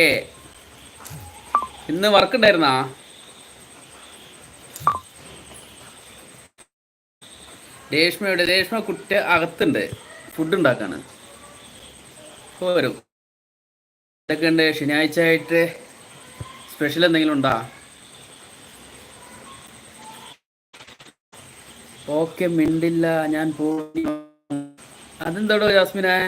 Okay ഇന്ന് work ഉണ്ടായിരുന്നാ രേഷ്മയുടെ Reshma കുട്ടി അകത്തുണ്ട്. ഫുഡ് ഉണ്ടാക്കാണ് വരും. ഇതൊക്കെ ഉണ്ട് ശനിയാഴ്ച ആയിട്ട് സ്പെഷ്യൽ എന്തെങ്കിലും ഉണ്ടോ? ഓക്കെ മിണ്ടില്ല. ഞാൻ പോ അതെന്താടോ ജാസ്മിനെ?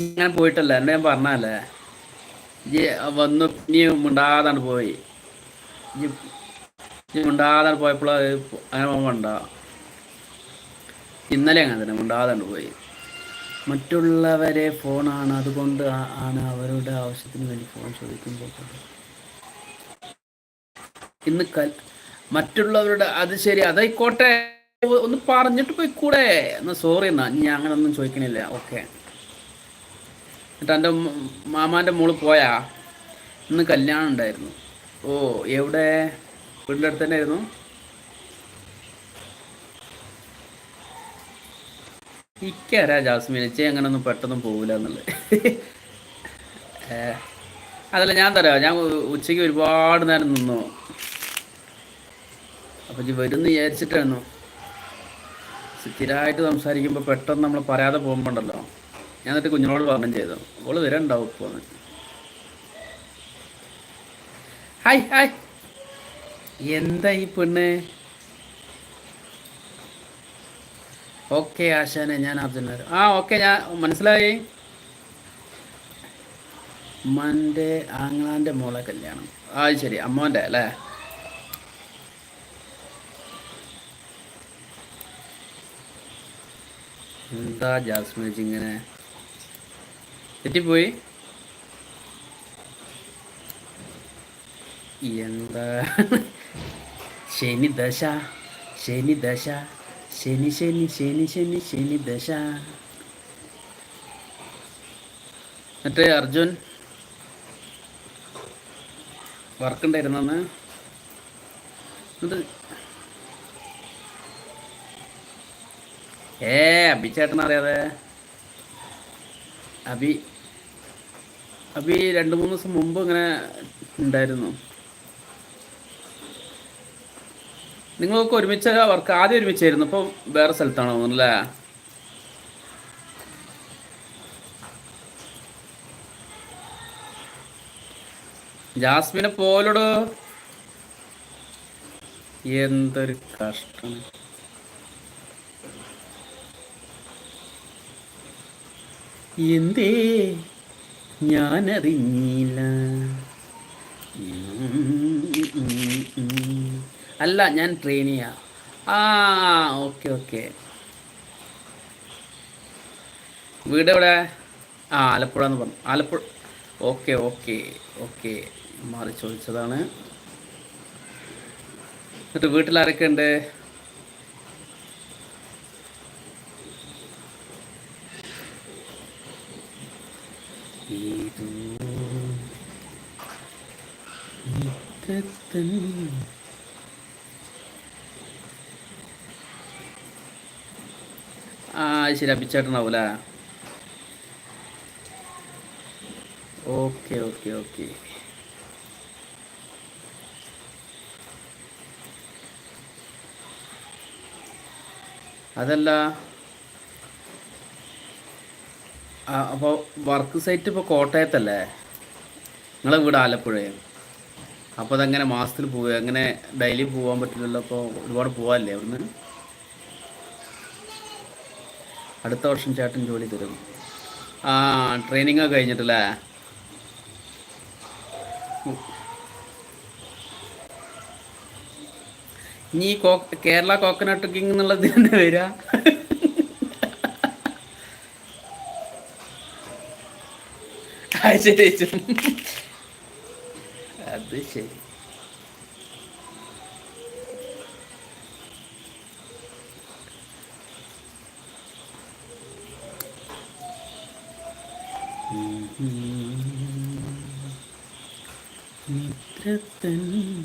ഞാൻ പോയിട്ടല്ല? എന്നെ ഞാൻ പറഞ്ഞല്ലേ വന്നു നീ മുണ്ടാതാണ് പോയി. മുണ്ടാതാണ് പോയപ്പോൾ അങ്ങനെ പോകണ്ട ഇന്നലെ അങ്ങനെ തന്നെ മുണ്ടാതാണ് പോയി. മറ്റുള്ളവരെ ഫോണാണ് അതുകൊണ്ട് ആണ് അവരുടെ ആവശ്യത്തിന് വേണ്ടി ഫോൺ ചോദിക്കുമ്പോൾ ഇന്ന് കൽ മറ്റുള്ളവരുടെ അത് ശരി അതായിക്കോട്ടെ. ഒന്ന് പറഞ്ഞിട്ട് പോയിക്കൂടെ. എന്നാ സോറി എന്നാ. ഞാൻ അങ്ങനെ ഒന്നും ചോദിക്കണില്ല. ഓക്കെ എന്നിട്ട് എന്റെ മാമാന്റെ മോൾ പോയാ. ഇന്ന് കല്യാണം ഉണ്ടായിരുന്നു. ഓ എവിടെ? വീടിന്റെ അടുത്ത് തന്നെ ആയിരുന്നു ഇക്കരാ ജാസ്മിൻ ചേ അങ്ങനെ ഒന്നും പെട്ടെന്ന് പോകില്ല എന്നുള്ളത്. അതല്ല ഞാൻ തരാം ഞാൻ ഉച്ചയ്ക്ക് ഒരുപാട് നേരം നിന്നു. അപ്പം ഇജ്ജ് വരും വിചാരിച്ചിട്ടായിരുന്നു. സ്ഥിരമായിട്ട് സംസാരിക്കുമ്പോൾ പെട്ടെന്ന് നമ്മൾ പറയാതെ പോകുമ്പോണ്ടല്ലോ ഞാൻ എന്നിട്ട് കുഞ്ഞിനോട് പറഞ്ഞു ചെയ്തു. അവൾ വരണ്ടാവും ഇപ്പോൾ ഹായ് ഹായ്. എന്താ ഈ പെണ്ണ്? ഓക്കെ ആശാനെ ഞാൻ അർജുന ആ ഓക്കെ ഞാൻ മനസ്സിലായി. ഉമ്മാന്റെ ആങ്ങളാന്റെ മോളെ കല്യാണം. ആ ശരി അമ്മോന്റെ അല്ലേ? എന്താ ജാസ്മിൻ ഇങ്ങനെ തെറ്റിപ്പോയി. എന്താ? ശനി ദശ ശനി ദശ ശനി ശനി ശനി ശനി ശനി ദശ മറ്റേ അർജുൻ വർക്ക് ഉണ്ടായിരുന്നെന്ന് ഏ അഭിച്ചേട്ടൻ അറിയാതെ അബി അബി രണ്ട് മൂന്ന് ദിവസം മുമ്പ് ഇങ്ങനെ ഉണ്ടായിരുന്നു. നിങ്ങൾക്ക് ഒരുമിച്ച വർക്ക് ആദ്യം ഒരുമിച്ചായിരുന്നു ഇപ്പം വേറെ സ്ഥലത്താണോ തോന്നുന്നല്ലേ ജാസ്മിനെ പോലോടോ? എന്തൊരു കഷ്ടം. എന്തേ ഞാനറിഞ്ഞില്ല. അല്ല ഞാൻ ട്രെയിനിയാ. ആ ഓക്കെ ഓക്കെ. വീട് എവിടെ ആ ആലപ്പുഴ എന്ന് പറഞ്ഞു. Alappuzha okay okay okay. മാറി ചോദിച്ചതാണ്. എന്നിട്ട് വീട്ടിൽ ആരൊക്കെ ഉണ്ട് ആ ശരി അപ്പിച്ചേട്ടനാവൂലേ ഓക്കെ ഓക്കെ ഓക്കെ. അതല്ല അപ്പോൾ വർക്ക് സൈറ്റ് ഇപ്പോൾ കോട്ടയത്തല്ലേ? നിങ്ങളെ വീട് ആലപ്പുഴയും അപ്പോൾ അതങ്ങനെ മാസത്തിൽ പോവുക അങ്ങനെ ഡെയിലി പോകാൻ പറ്റില്ലല്ലോ അപ്പോൾ ഒരുപാട് പോകാല്ലേ അവിടുന്ന്? അടുത്ത വർഷം ചേട്ടൻ ജോലി തരും. ആ ട്രെയിനിങ് ഒക്കെ കഴിഞ്ഞിട്ടല്ലേ? ഇനി കോ കേരള കോക്കനട്ട് കിങ് എന്നുള്ളത് തന്നെ വരിക? ശരി. Deixei. Me tratando